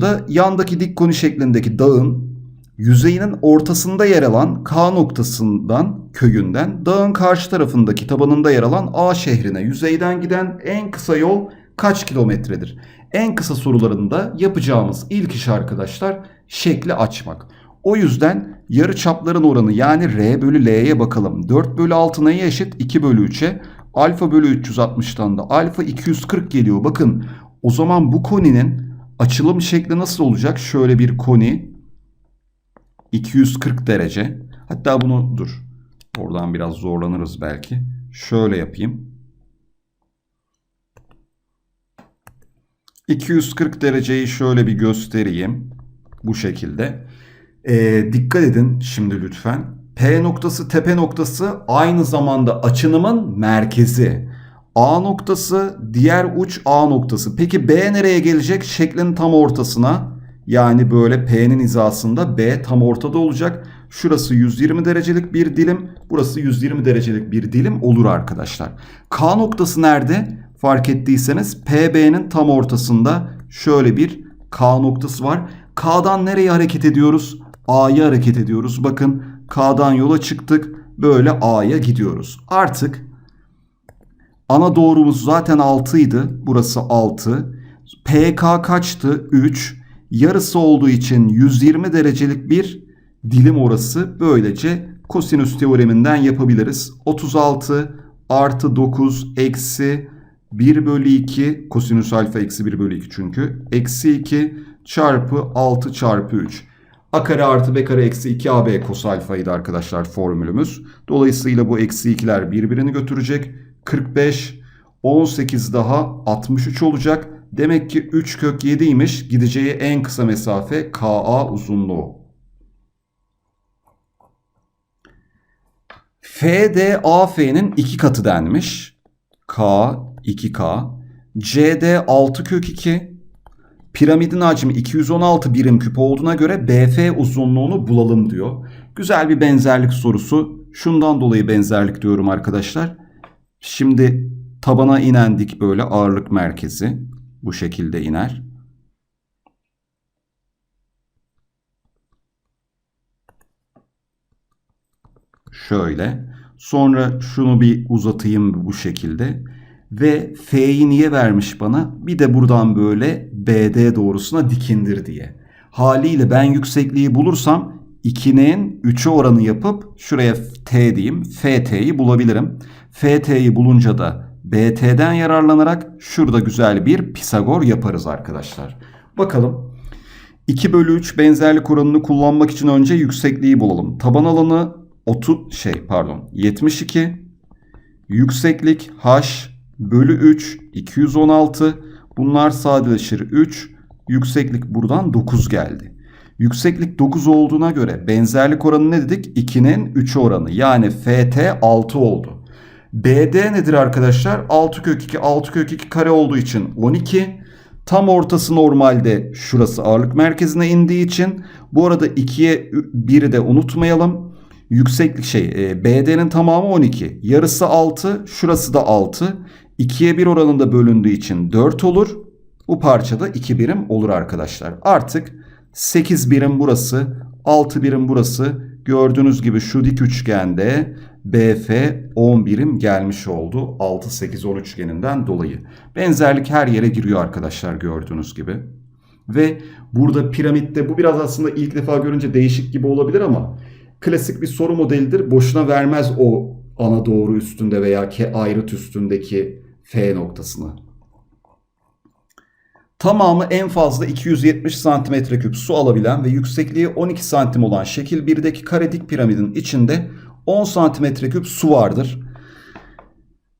da yandaki dik koni şeklindeki dağın yüzeyinin ortasında yer alan K noktasından köyünden dağın karşı tarafındaki tabanında yer alan A şehrine yüzeyden giden en kısa yol kaç kilometredir? En kısa sorularında yapacağımız ilk iş arkadaşlar şekli açmak. O yüzden yarı çapların oranı yani R bölü L'ye bakalım. 4 bölü 6 neye eşit? 2 bölü 3'e. Alfa bölü 360'tan da alfa 240 geliyor. Bakın o zaman bu koninin açılım şekli nasıl olacak? Şöyle bir koni 240 derece. Hatta bunu dur. Oradan biraz zorlanırız belki. Şöyle yapayım. 240 dereceyi şöyle bir göstereyim. Bu şekilde. Ee, dikkat edin şimdi lütfen. P noktası tepe noktası aynı zamanda açınımın merkezi. A noktası diğer uç A noktası. Peki B nereye gelecek? Şeklin tam ortasına. Yani böyle P'nin hizasında B tam ortada olacak. Şurası 120 derecelik bir dilim. Burası 120 derecelik bir dilim olur arkadaşlar. K noktası nerede? Fark ettiyseniz PB'nin tam ortasında şöyle bir K noktası var. K'dan nereye hareket ediyoruz? A'ya hareket ediyoruz. Bakın K'dan yola çıktık. Böyle A'ya gidiyoruz. Artık ana doğrumuz zaten 6 idi. Burası 6. PK kaçtı? 3. Yarısı olduğu için 120 derecelik bir dilim orası. Böylece kosinüs teoreminden yapabiliriz. 36 artı 9 eksi 1 bölü 2 kosinüs alfa eksi 1 bölü 2 çünkü. Eksi 2 çarpı 6 çarpı 3. A kare artı B kare eksi 2 AB kos alfaydı arkadaşlar formülümüz. Dolayısıyla bu eksi 2'ler birbirini götürecek. 45, 18 daha 63 olacak. Demek ki 3 kök 7'ymiş. Gideceği en kısa mesafe KA uzunluğu. FD AF'nin 2 katı denmiş. K 2K. CD 6 kök 2. Piramidin hacmi 216 birim küp olduğuna göre BF uzunluğunu bulalım diyor. Güzel bir benzerlik sorusu. Şundan dolayı benzerlik diyorum arkadaşlar. Şimdi tabana inen dik böyle ağırlık merkezi bu şekilde iner. Şöyle. Sonra şunu bir uzatayım bu şekilde. Ve F'yi niye vermiş bana? Bir de buradan böyle BD doğrusuna dikindir diye. Haliyle ben yüksekliği bulursam 2'nin 3'e oranı yapıp şuraya T diyeyim. FT'yi bulabilirim. FT'yi bulunca da BT'den yararlanarak şurada güzel bir Pisagor yaparız arkadaşlar. Bakalım. 2 bölü 3 benzerlik oranını kullanmak için önce yüksekliği bulalım. Taban alanı 30 şey pardon 72 yükseklik h bölü 3 216 bunlar sadeleşir 3 yükseklik buradan 9 geldi. Yükseklik 9 olduğuna göre benzerlik oranı ne dedik? 2'nin 3'ü oranı yani FT 6 oldu. BD nedir arkadaşlar? 6 kök 2 6 kök 2 kare olduğu için 12. Tam ortası normalde şurası ağırlık merkezine indiği için bu arada 2'ye 1'i de unutmayalım. Yükseklik şey e, BD'nin tamamı 12. Yarısı 6. Şurası da 6. 2'ye 1 oranında bölündüğü için 4 olur. Bu parçada 2 birim olur arkadaşlar. Artık 8 birim burası. 6 birim burası. Gördüğünüz gibi şu dik üçgende BF 10 birim gelmiş oldu. 6, 8, 10 üçgeninden dolayı. Benzerlik her yere giriyor arkadaşlar gördüğünüz gibi. Ve burada piramitte bu biraz aslında ilk defa görünce değişik gibi olabilir ama klasik bir soru modelidir. Boşuna vermez o ana doğru üstünde veya ke ayrıt üstündeki F noktasını. Tamamı en fazla 270 cm3 su alabilen ve yüksekliği 12 cm olan şekil 1'deki kare dik piramidin içinde 10 cm3 su vardır.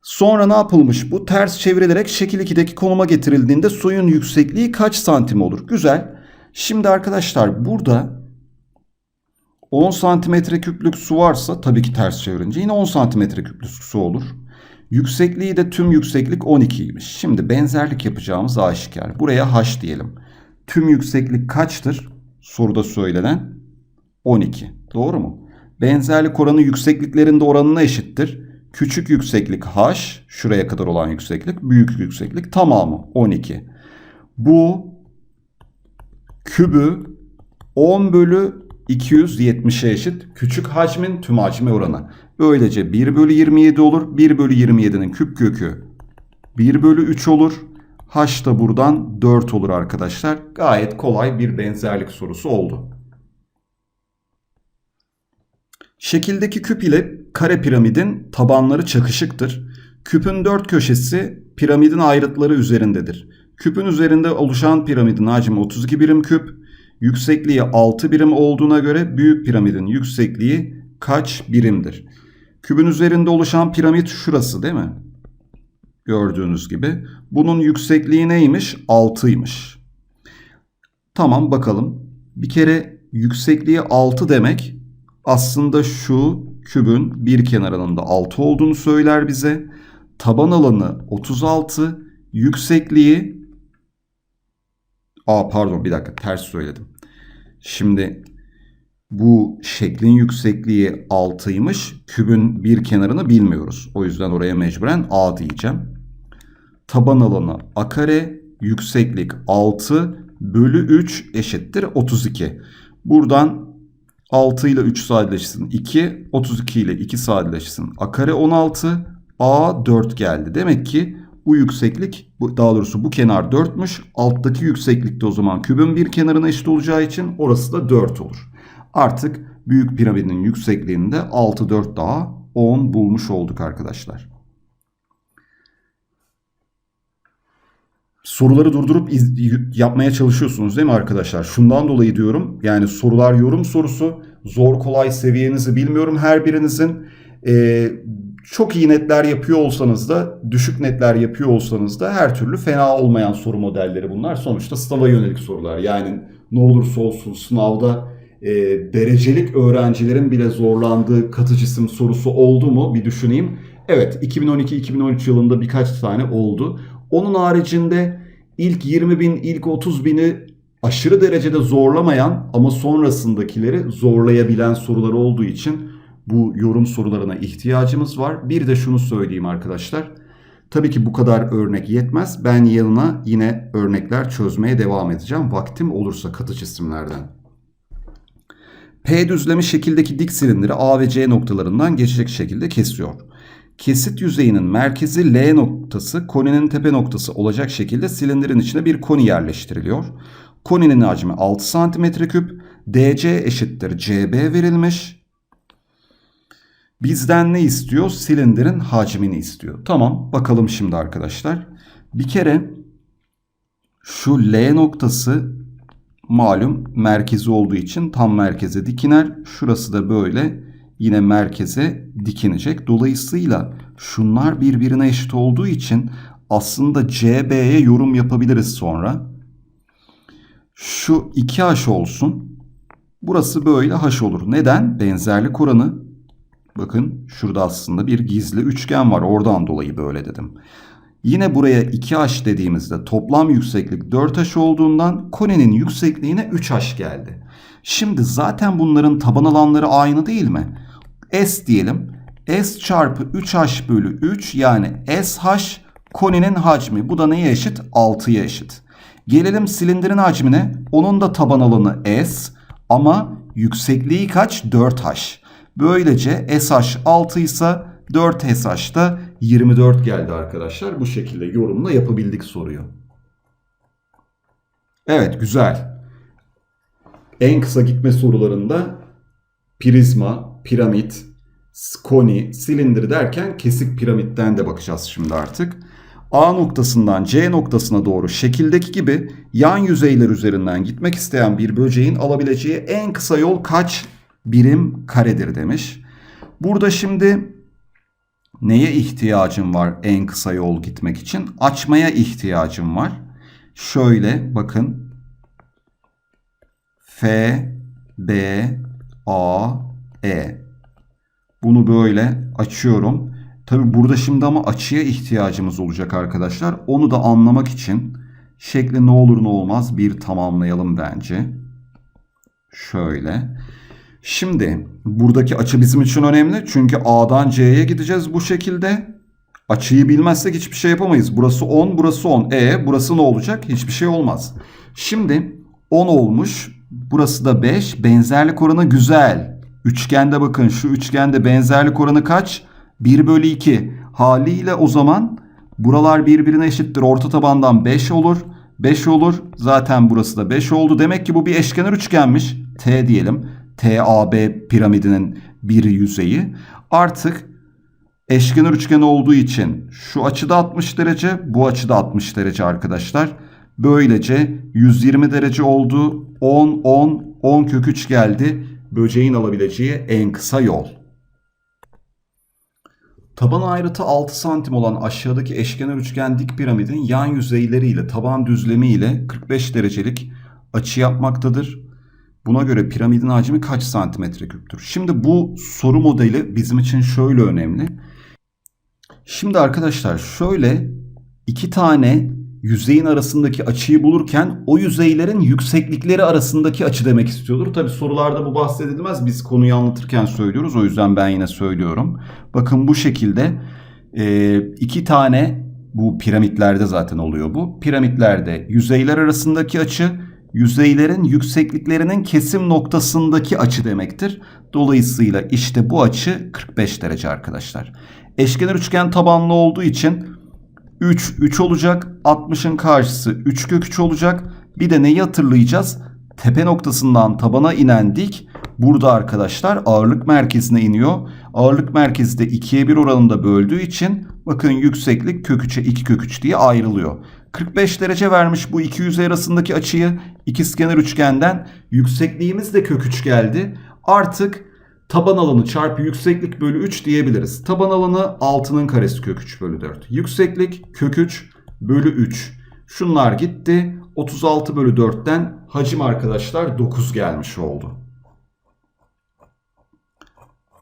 Sonra ne yapılmış bu? Ters çevrilerek şekil 2'deki konuma getirildiğinde suyun yüksekliği kaç santim olur? Güzel. Şimdi arkadaşlar burada 10 santimetre küplük su varsa tabii ki ters çevirince yine 10 santimetre küplük su olur. Yüksekliği de tüm yükseklik 12'ymiş. Şimdi benzerlik yapacağımız aşikar. Buraya h diyelim. Tüm yükseklik kaçtır? Soruda söylenen 12. Doğru mu? Benzerlik oranı yüksekliklerin de oranına eşittir. Küçük yükseklik h, şuraya kadar olan yükseklik, büyük yükseklik tamamı 12. Bu kübü 10 bölü 270'e eşit. Küçük hacmin tüm hacme oranı. Böylece 1 bölü 27 olur. 1 bölü 27'nin küp kökü 1 bölü 3 olur. H da buradan 4 olur arkadaşlar. Gayet kolay bir benzerlik sorusu oldu. Şekildeki küp ile kare piramidin tabanları çakışıktır. Küpün dört köşesi piramidin ayrıtları üzerindedir. Küpün üzerinde oluşan piramidin hacmi 32 birim küp, yüksekliği 6 birim olduğuna göre büyük piramidin yüksekliği kaç birimdir? Küpün üzerinde oluşan piramit şurası değil mi? Gördüğünüz gibi. Bunun yüksekliği neymiş? 6'ymış. Tamam bakalım. Bir kere yüksekliği 6 demek aslında şu kübün bir kenarının da 6 olduğunu söyler bize. Taban alanı 36, yüksekliği Aa pardon bir dakika ters söyledim. Şimdi bu şeklin yüksekliği 6'ymış. Kübün bir kenarını bilmiyoruz. O yüzden oraya mecburen A diyeceğim. Taban alanı A kare, yükseklik 6 bölü 3 eşittir 32. Buradan 6 ile 3 sadeleşsin 2, 32 ile 2 sadeleşsin. A kare 16, A 4 geldi. Demek ki bu yükseklik, daha doğrusu bu kenar 4'müş. Alttaki yükseklik de o zaman kübün bir kenarına eşit olacağı için orası da 4 olur. Artık büyük piramidin yüksekliğinde 6, 4 daha 10 bulmuş olduk arkadaşlar. Soruları durdurup iz, yapmaya çalışıyorsunuz değil mi arkadaşlar? Şundan dolayı diyorum. Yani sorular yorum sorusu. Zor kolay seviyenizi bilmiyorum her birinizin. Ee, çok iyi netler yapıyor olsanız da, düşük netler yapıyor olsanız da her türlü fena olmayan soru modelleri bunlar. Sonuçta sınava yönelik sorular. Yani ne olursa olsun sınavda e, derecelik öğrencilerin bile zorlandığı katı cisim sorusu oldu mu bir düşüneyim. Evet 2012-2013 yılında birkaç tane oldu. Onun haricinde ilk 20 bin, ilk 30 bini aşırı derecede zorlamayan ama sonrasındakileri zorlayabilen sorular olduğu için bu yorum sorularına ihtiyacımız var. Bir de şunu söyleyeyim arkadaşlar. Tabii ki bu kadar örnek yetmez. Ben yanına yine örnekler çözmeye devam edeceğim. Vaktim olursa katı cisimlerden. P düzlemi şekildeki dik silindiri A ve C noktalarından geçecek şekilde kesiyor. Kesit yüzeyinin merkezi L noktası koninin tepe noktası olacak şekilde silindirin içine bir koni yerleştiriliyor. Koninin hacmi 6 cm küp. DC eşittir CB verilmiş. Bizden ne istiyor? Silindirin hacmini istiyor. Tamam bakalım şimdi arkadaşlar. Bir kere şu L noktası malum merkezi olduğu için tam merkeze dikiner. Şurası da böyle yine merkeze dikinecek. Dolayısıyla şunlar birbirine eşit olduğu için aslında CB'ye yorum yapabiliriz sonra. Şu 2H olsun. Burası böyle H olur. Neden? Benzerlik oranı. Bakın şurada aslında bir gizli üçgen var. Oradan dolayı böyle dedim. Yine buraya 2H dediğimizde toplam yükseklik 4H olduğundan konenin yüksekliğine 3H geldi. Şimdi zaten bunların taban alanları aynı değil mi? S diyelim. S çarpı 3H bölü 3 yani SH koninin hacmi. Bu da neye eşit? 6'ya eşit. Gelelim silindirin hacmine. Onun da taban alanı S ama yüksekliği kaç? 4H. Böylece SH 6 ise 4SH da 24 geldi arkadaşlar. Bu şekilde yorumla yapabildik soruyu. Evet güzel. En kısa gitme sorularında prizma, piramit, koni, silindir derken kesik piramitten de bakacağız şimdi artık. A noktasından C noktasına doğru şekildeki gibi yan yüzeyler üzerinden gitmek isteyen bir böceğin alabileceği en kısa yol kaç birim karedir demiş. Burada şimdi neye ihtiyacım var en kısa yol gitmek için? Açmaya ihtiyacım var. Şöyle bakın. F, B, A, E. Bunu böyle açıyorum. Tabi burada şimdi ama açıya ihtiyacımız olacak arkadaşlar. Onu da anlamak için şekli ne olur ne olmaz bir tamamlayalım bence. Şöyle. Şimdi buradaki açı bizim için önemli. Çünkü A'dan C'ye gideceğiz bu şekilde. Açıyı bilmezsek hiçbir şey yapamayız. Burası 10, burası 10. E burası ne olacak? Hiçbir şey olmaz. Şimdi 10 olmuş. Burası da 5. Benzerlik oranı güzel. Üçgende bakın şu üçgende benzerlik oranı kaç? 1 bölü 2. Haliyle o zaman buralar birbirine eşittir. Orta tabandan 5 olur. 5 olur. Zaten burası da 5 oldu. Demek ki bu bir eşkenar üçgenmiş. T diyelim. TAB piramidinin bir yüzeyi. Artık eşkenar üçgen olduğu için şu açıda 60 derece, bu açıda 60 derece arkadaşlar. Böylece 120 derece oldu. 10, 10, 10 kök 3 geldi. Böceğin alabileceği en kısa yol. Taban ayrıtı 6 santim olan aşağıdaki eşkenar üçgen dik piramidin yan yüzeyleriyle taban düzlemi ile 45 derecelik açı yapmaktadır. Buna göre piramidin hacmi kaç santimetre küptür? Şimdi bu soru modeli bizim için şöyle önemli. Şimdi arkadaşlar şöyle iki tane yüzeyin arasındaki açıyı bulurken o yüzeylerin yükseklikleri arasındaki açı demek istiyordur. Tabi sorularda bu bahsedilmez. Biz konuyu anlatırken söylüyoruz. O yüzden ben yine söylüyorum. Bakın bu şekilde e, iki tane bu piramitlerde zaten oluyor bu. Piramitlerde yüzeyler arasındaki açı yüzeylerin yüksekliklerinin kesim noktasındaki açı demektir. Dolayısıyla işte bu açı 45 derece arkadaşlar. Eşkenar üçgen tabanlı olduğu için 3, 3 olacak. 60'ın karşısı 3 kök 3 olacak. Bir de neyi hatırlayacağız? Tepe noktasından tabana inen dik burada arkadaşlar ağırlık merkezine iniyor. Ağırlık merkezi de 2'ye 1 oranında böldüğü için bakın yükseklik kök 3'e 2 kök 3 diye ayrılıyor. 45 derece vermiş bu iki yüzey arasındaki açıyı ikizkenar üçgenden yüksekliğimiz de kök 3 geldi. Artık taban alanı çarpı yükseklik bölü 3 diyebiliriz. Taban alanı 6'nın karesi kök 3 bölü 4. Yükseklik kök 3 bölü 3. Şunlar gitti. 36 bölü 4'ten hacim arkadaşlar 9 gelmiş oldu.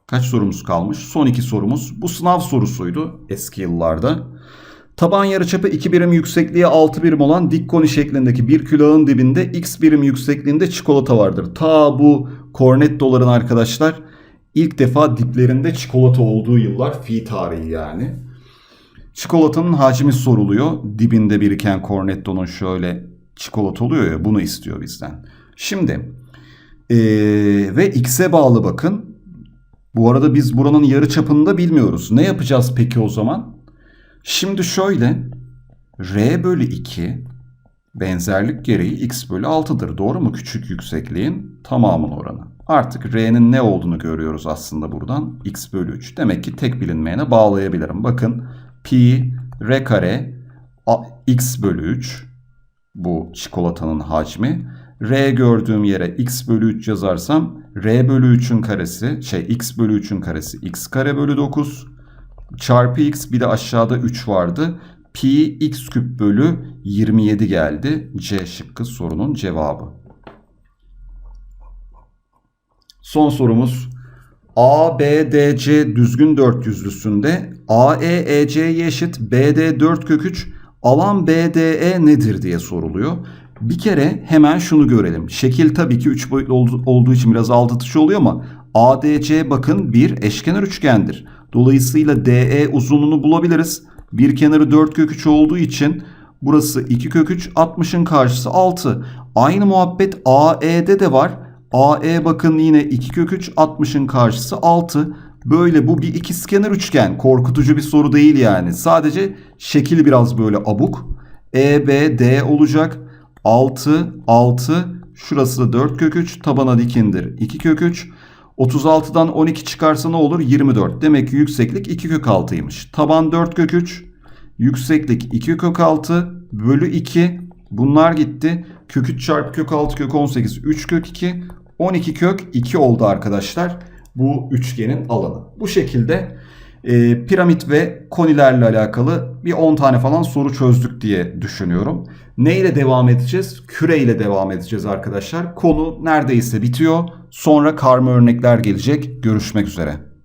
Kaç sorumuz kalmış? Son iki sorumuz. Bu sınav sorusuydu eski yıllarda. Taban yarıçapı 2 birim yüksekliğe 6 birim olan dik koni şeklindeki bir külahın dibinde x birim yüksekliğinde çikolata vardır. Ta bu kornettoların arkadaşlar ilk defa diplerinde çikolata olduğu yıllar fi tarihi yani. Çikolatanın hacmi soruluyor. Dibinde biriken kornettonun şöyle çikolata oluyor ya bunu istiyor bizden. Şimdi ee, ve x'e bağlı bakın. Bu arada biz buranın yarı çapını da bilmiyoruz. Ne yapacağız peki o zaman? Şimdi şöyle r bölü 2 benzerlik gereği x bölü 6'dır. Doğru mu? Küçük yüksekliğin tamamın oranı. Artık r'nin ne olduğunu görüyoruz aslında buradan. x bölü 3. Demek ki tek bilinmeyene bağlayabilirim. Bakın pi r kare x bölü 3 bu çikolatanın hacmi. R gördüğüm yere x bölü 3 yazarsam r bölü 3'ün karesi şey x bölü 3'ün karesi x kare bölü 9 çarpı x bir de aşağıda 3 vardı. Pi x küp bölü 27 geldi. C şıkkı sorunun cevabı. Son sorumuz. A, B, D, C düzgün dört E, E, C'ye eşit BD 4 kök 3 alan BDE nedir diye soruluyor. Bir kere hemen şunu görelim. Şekil tabii ki 3 boyutlu olduğu için biraz aldatıcı oluyor ama ADC bakın bir eşkenar üçgendir. Dolayısıyla DE uzunluğunu bulabiliriz. Bir kenarı 4 kök 3 olduğu için burası 2 kök 3 60'ın karşısı 6. Aynı muhabbet AE'de de var. AE bakın yine 2 kök 3 60'ın karşısı 6. Böyle bu bir ikizkenar üçgen. Korkutucu bir soru değil yani. Sadece şekil biraz böyle abuk. EBD olacak. 6 6 şurası da 4 kök 3 tabana dikindir. 2 kök 3 36'dan 12 çıkarsa ne olur? 24. Demek ki yükseklik 2 kök 6'ymış. Taban 4 kök 3. Yükseklik 2 kök 6 bölü 2. Bunlar gitti. Kök 3 çarpı kök 6 kök 18 3 kök 2. 12 kök 2 oldu arkadaşlar. Bu üçgenin alanı. Bu şekilde e, piramit ve konilerle alakalı bir 10 tane falan soru çözdük diye düşünüyorum. Ne ile devam edeceğiz? Küre ile devam edeceğiz arkadaşlar. Konu neredeyse bitiyor. Sonra karma örnekler gelecek. Görüşmek üzere.